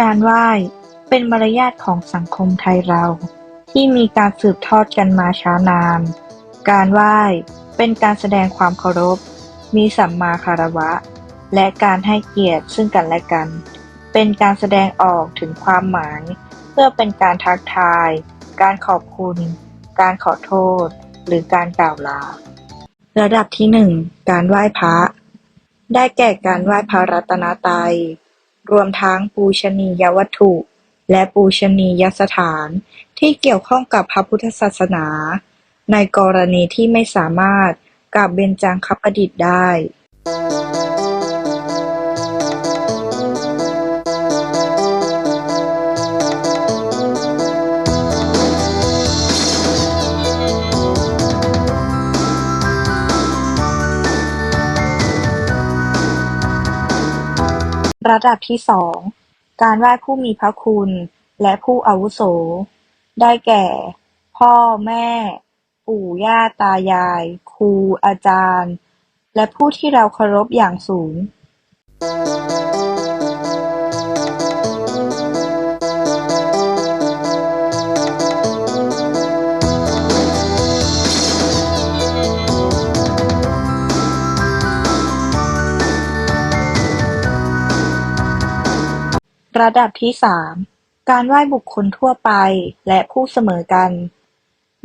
การไหว้เป็นมารยาทของสังคมไทยเรา ที่มีการสืบทอดกันมาช้านาน การไหว้เป็นการแสดงความเคารพ มีสัมมาคารวะ และการให้เกียรติซึ่งกันและกัน เป็นการแสดงออกถึงความหมาย เพื่อเป็นการทักทาย การขอบคุณ การขอโทษ หรือการกล่าวลา ระดับที่หนึ่งการไหว้พระ ได้แก่การไหว้พระรัตนตรัย รวมทั้งปูชนียวัตถุ และปูชนียสถานที่เกี่ยวข้องกับพระพุทธศาสนา ในกรณีที่ไม่สามารถกราบเบญจางคประดิษฐ์ได้ ระดับที่สอง การไหว้ผู้มีพระคุณและผู้อาวุโส ได้แก่ พ่อ แม่ ปู่ย่า ตายาย ครู อาจารย์ และผู้ที่เราเคารพอย่างสูง ระดับที่สาม การไหว้บุคคลทั่วไป และผู้เสมอกัน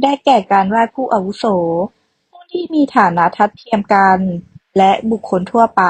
ได้แก่การไหว้ผู้อาวุโส ผู้ที่มีฐานะทัดเทียมกัน และบุคคลทั่วไป